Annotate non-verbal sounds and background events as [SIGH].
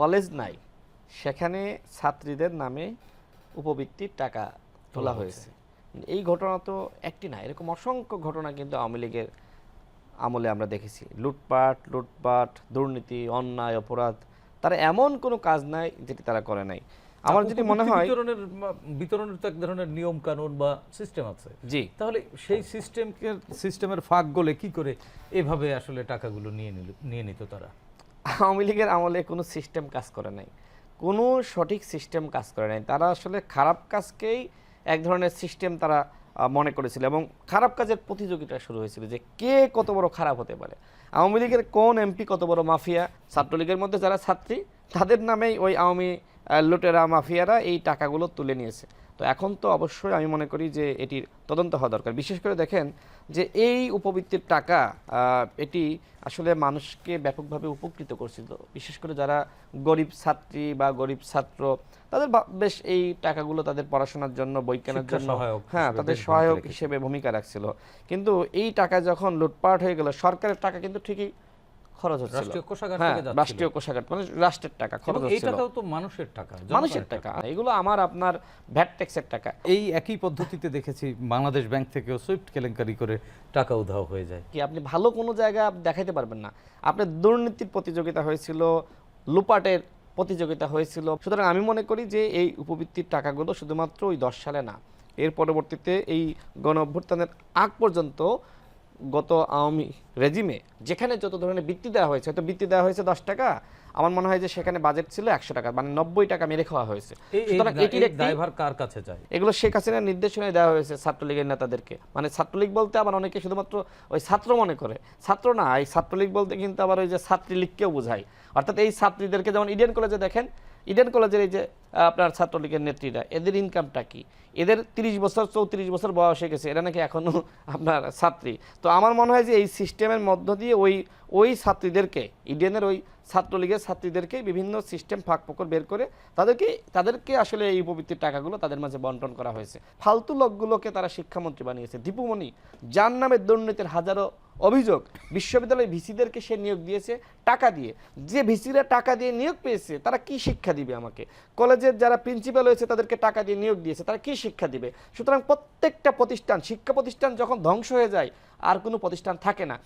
College নাই সেখানে ছাত্রীদের নামে উপবৃত্তির টাকা তোলা হয়েছে। এই ঘটনা তো একটি না এরকম অসংখ্য ঘটনা কিন্তু আওয়ামী লীগের আমলে আমরা দেখেছি। লুটপাট লুটপাট দুর্নীতি অন্যায় অপরাধ তারা এমন কোনো কাজ নাই যেটি তারা করে নাই। আমার যদি মনে হয় বিতরণের বিতরণের তো এক ধরনের নিয়ম কানুন বা সিস্টেম আছে। জি। তাহলে সেই সিস্টেমকে সিস্টেমের ফাঁক গলে কি করে এভাবে আসলে টাকাগুলো নিয়ে নিল নিয়ে নিত তারা? আওয়ামী লীগের আমলে কোনো সিস্টেম কাজ করে নাই। কোনো সঠিক সিস্টেম কাজ করে নাই। তারা আসলে খারাপ কাজকেই এক ধরনের সিস্টেম তারা মনে করেছিল এবং খারাপ কাজের প্রতিযোগিতা শুরু হয়েছিল যে কে কত বড় খারাপ হতে পারে। আওয়ামী লীগের কোন এমপি কত বড় মাফিয়া? ছাত্রলীগের মধ্যে যারা ছাত্রী, তাদের নামেই ওই আওয়ামী লুটেরা, মাফিয়ারা এই টাকাগুলো তুলে নিয়েছে। তো এখন তো অবশ্যই আমি মনে করি যে এটির তদন্ত হওয়া দরকার। বিশেষ করে দেখেন যে এই উপবৃত্তির টাকা এটি আসলে মানুষকে ব্যাপকভাবে উপকৃত করছিল। বিশেষ করে যারা গরিব ছাত্রী বা গরিব ছাত্র তাদের বেশ এই টাকাগুলো তাদের পড়াশোনার জন্য বই কেনার জন্য হ্যাঁ তাদের সহায়ক হিসেবে ভূমিকা রাখছিল। কিন্তু এই টাকা যখন লুটপাট হয়ে গেল সরকারের টাকা কিন্তু ঠিকই খরচ হচ্ছিল। রাষ্ট্রীয় কোষাগার হ্যাঁ থেকে যাচ্ছিল। রাষ্ট্রীয় কোষাগার মানে রাষ্ট্রের টাকা খরচ হচ্ছিল। তো মানুষের টাকা মানুষের টাকা। এগুলো আমার আপনার ভ্যাট ট্যাক্সের টাকা। এই একই পদ্ধতিতে দেখেছি বাংলাদেশ ব্যাংক থেকেও সুইফট কেলেঙ্কারি করে টাকা উধাও হয়ে যায়। কি আপনি ভালো কোনো জায়গা দেখাইতে পারবেন না? আপনার দুর্নীতির প্রতিযোগিতা হয়েছিল লুপাটের প্রতিযোগিতা হয়েছিল। সুতরাং আমি মনে করি যে এই উপবৃত্তির টাকাগুলো শুধুমাত্র ওই দশ সালে না এর পরবর্তীতে এই গণ অভ্যুত্থানের আগ পর্যন্ত গত আওয়ামী রেজিমে যেখানে যত ধরনের বৃত্তি দেওয়া হয়েছে হয়তো বৃত্তি দেওয়া হয়েছে দশ টাকা আমার মনে হয় যে সেখানে বাজেট ছিল একশো টাকা মানে নব্বই টাকা মেরে খাওয়া হয়েছে। এই- এই সুতরাং এটির এই কার কাছে যায়? এগুলো শেখ হাসিনার নির্দেশনায় দেওয়া হয়েছে ছাত্রলীগের নেতাদেরকে। মানে ছাত্রলীগ বলতে আবার অনেকে শুধুমাত্র ওই ছাত্র মনে করে। ছাত্র না এই ছাত্রলীগ বলতে কিন্তু আবার ওই যে ছাত্রীলীগকেও বোঝায়। অর্থাৎ এই ছাত্রীদেরকে যেমন ইডিয়ান কলেজে দেখেন ইডেন কলেজের এই যে আপনার ছাত্রলীগের নেত্রীরা, এদের ইনকামটা কি? এদের তিরিশ বছর, চৌত্রিশ বছর বয়স হয়ে গেছে, এরা নাকি এখনও [LAUGHS] আপনার ছাত্রী? তো আমার মনে হয় যে এই সিস্টেমের মধ্য দিয়ে ওই ওই ছাত্রীদেরকে, ইডেনের ওই ছাত্রলীগের ছাত্রীদেরকে বিভিন্ন সিস্টেম ফাঁক ফোকর বের করে তাদেরকে তাদেরকে আসলে এই উপবৃত্তির টাকাগুলো তাদের মাঝে বন্টন করা হয়েছে। ফালতু লোকগুলোকে তারা শিক্ষামন্ত্রী বানিয়েছে। দীপুমণি, যার নামে দুর্নীতির হাজারো অভিযোগ বিশ্ববিদ্যালয়ের ভিসিদেরকে সে নিয়োগ দিয়েছে, টাকা দিয়ে। যে ভিসিরা টাকা দিয়ে নিয়োগ পেয়েছে, তারা কি শিক্ষা দিবে আমাকে? কলেজের যারা প্রিন্সিপাল হয়েছে তাদেরকে টাকা দিয়ে নিয়োগ দিয়েছে, তারা কি শিক্ষা দিবে? সুতরাং প্রত্যেকটা প্রতিষ্ঠান, শিক্ষা প্রতিষ্ঠান যখন ধ্বংস হয়ে যায়, আর কোনো প্রতিষ্ঠান থাকে না।